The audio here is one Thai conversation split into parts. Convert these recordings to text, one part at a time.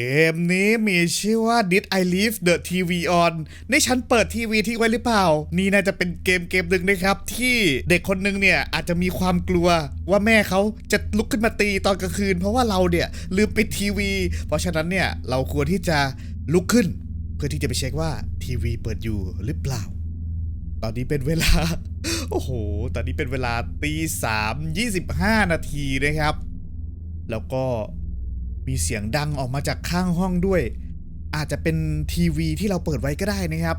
เกมนี้มีชื่อว่า Did I Leave the TV on นี่ฉันเปิดทีวีทิ้งไว้หรือเปล่า นี่น่าจะเป็นเกมเกมหนึ่งนะครับ ที่เด็กคนหนึงเนี่ยอาจจะมีความกลัวว่าแม่เขาจะลุกขึ้นมาตีตอนกลางคืน เพราะว่าเราเนี่ยลืมปิดทีวี เพราะฉะนั้นเนี่ยเราควรที่จะลุกขึ้น เพื่อที่จะไปเช็คว่าทีวีเปิดอยู่หรือเปล่า ตอนนี้เป็นเวลา โอ้โห ตอนนี้เป็นเวลาตีสามยี่สิบห้านาทีนะครับ แล้วก็ มีเสียงดังออกมาจากข้างห้องด้วย อาจจะเป็นทีวีที่เราเปิดไว้ก็ได้นะครับ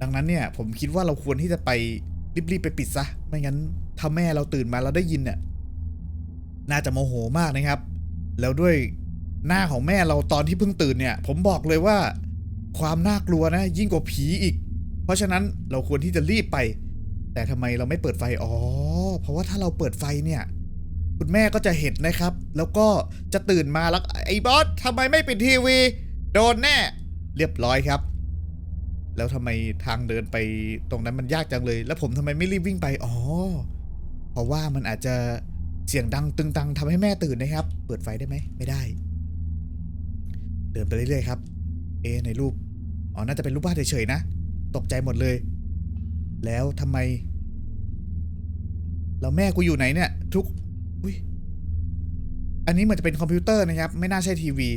ดังนั้นเนี่ยผมคิดว่าเราควรที่จะไปรีบๆไปปิดซะ ไม่งั้นถ้าแม่เราตื่นมาเราได้ยินเนี่ยน่าจะโมโหมากนะครับ แล้วด้วยหน้าของแม่เราตอนที่เพิ่งตื่นเนี่ย ผมบอกเลยว่า ความน่ากลัวนะยิ่งกว่าผีอีก เพราะฉะนั้นเราควรที่จะรีบไป แต่ทำไมเราไม่เปิดไฟ อ๋อ เพราะว่าถ้าเราเปิดไฟเนี่ย คุณแม่ก็จะเห็นนะครับ แล้วก็จะตื่นมาแล้วไอ้บอสทำไมไม่ปิดทีวี โดนแน่ เรียบร้อยครับ แล้วทำไมทางเดินไปตรงนั้นมันยากจังเลย แล้วผมทำไมไม่รีบวิ่งไปอ๋อเพราะว่ามันอาจจะเสียงดังตึงตังทำให้แม่ตื่นนะครับ เปิดไฟได้ไหมไม่ได้ เดินไปเรื่อยๆครับ เอในรูปอ๋อน่าจะเป็นรูปบ้านเฉยๆนะ ตกใจหมดเลย แล้วทำไมแล้วแม่กูอยู่ไหนเนี่ย ทุก อุ้ยอันนี้เหมือนจะเป็นคอมพิวเตอร์นะครับ ไม่น่าใช่ทีวี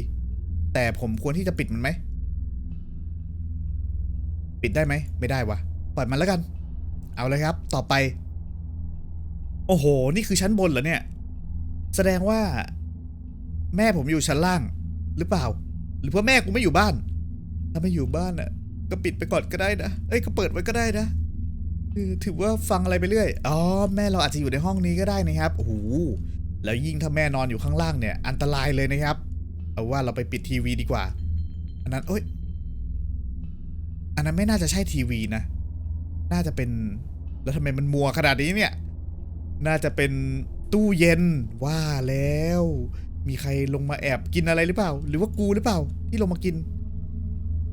แต่ผมควรที่จะปิดมันไหม ปิดได้ไหม ไม่ได้วะปล่อยมันแล้วกัน เอาเลยครับ ต่อไป โอ้โห นี่คือชั้นบนเหรอเนี่ย แสดงว่า แม่ผมอยู่ชั้นล่าง หรือเปล่า หรือว่าแม่กูไม่อยู่บ้าน ถ้าไม่อยู่บ้านอะ ก็ปิดไปก่อนก็ได้นะ เอ้ย ก็เปิดไว้ก็ได้นะ เออถือว่าฟังอะไรไปเรื่อย อ๋อ แม่เราอาจจะอยู่ในห้องนี้ก็ได้นะครับ โอ้โห แล้วยิ่งถ้าแม่นอนอยู่ข้างล่างเนี่ย อันตรายเลยนะครับ เอาว่าเราไปปิดทีวีดีกว่า อันนั้นเอ้ย อันนั้นไม่น่าจะใช่ทีวีนะ น่าจะเป็น แล้วทำไมมันมัวขนาดนี้เนี่ย น่าจะเป็นตู้เย็น ว่าแล้ว มีใครลงมาแอบกินอะไรหรือเปล่า หรือว่ากูหรือเปล่า ที่ลงมากิน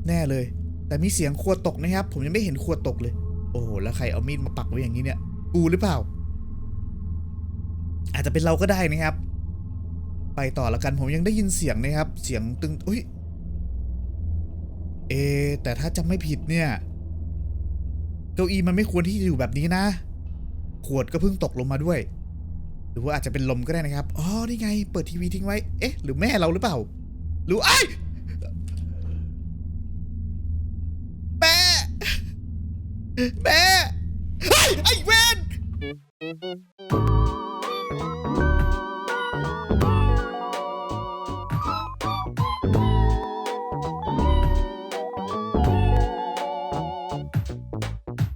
แน่เลย แต่มีเสียงขวดตกนะครับ ผมยังไม่เห็นขวดตกเลย โอ้โห แล้วใครเอามีดมาปักไว้อย่างนี้เนี่ย กูหรือเปล่า อาจจะเป็นเราก็ได้นะครับ ไปต่อละกันผมยังได้ยินเสียงนะครับ เสียงตึงอุ้ย เอ แต่ถ้าจำไม่ผิดเนี่ย เก้าอี้มันไม่ควรที่จะอยู่แบบนี้นะ ขวดก็เพิ่งตกลงมาด้วย หรือว่าอาจจะเป็นลมก็ได้นะครับ อ๋อ นี่ไง เปิดทีวีทิ้งไว้ เอ๊ะ หรือแม่เราหรือเปล่า หรือไอ้ แม่ไอ้เวน